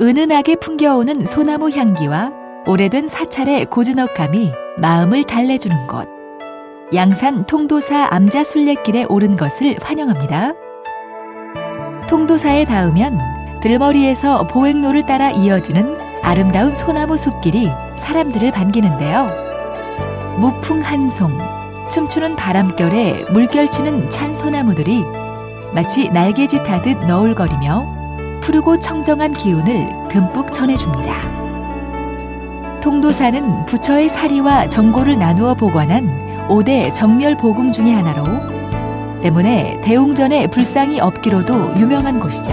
은은하게 풍겨오는 소나무 향기와 오래된 사찰의 고즈넉함이 마음을 달래주는 곳. 양산 통도사 암자 순례길에 오른 것을 환영합니다. 통도사에 닿으면 들머리에서 보행로를 따라 이어지는 아름다운 소나무 숲길이 사람들을 반기는데요. 무풍 한 송, 춤추는 바람결에 물결치는 찬 소나무들이 마치 날개짓 하듯 너울거리며 푸르고 청정한 기운을 듬뿍 전해줍니다. 통도사는 부처의 사리와 정고를 나누어 보관한 5대 정멸 보궁 중의 하나로 때문에 대웅전에 불상이 없기로도 유명한 곳이죠.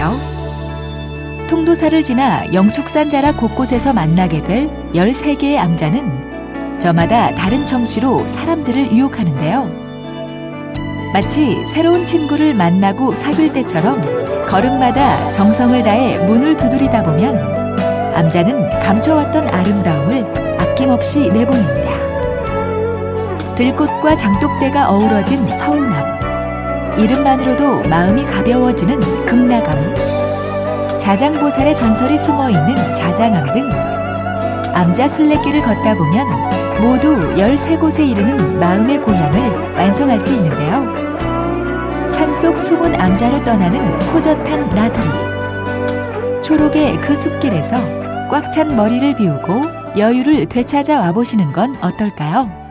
통도사를 지나 영축산 자락 곳곳에서 만나게 될 13개의 암자는 저마다 다른 정치로 사람들을 유혹하는데요. 마치 새로운 친구를 만나고 사귈 때처럼 걸음마다 정성을 다해 문을 두드리다 보면 암자는 감춰왔던 아름다움을 아낌없이 내보입니다. 들꽃과 장독대가 어우러진 서운함. 이름만으로도 마음이 가벼워지는 극락암. 자장보살의 전설이 숨어 있는 자장암 등 암자 순례길을 걷다 보면 모두 13곳에 이르는 마음의 고향을 완성할 수 있는데요. 산속 숨은 암자로 떠나는 호젓한 나들이. 초록의 그 숲길에서 꽉 찬 머리를 비우고 여유를 되찾아 와보시는 건 어떨까요?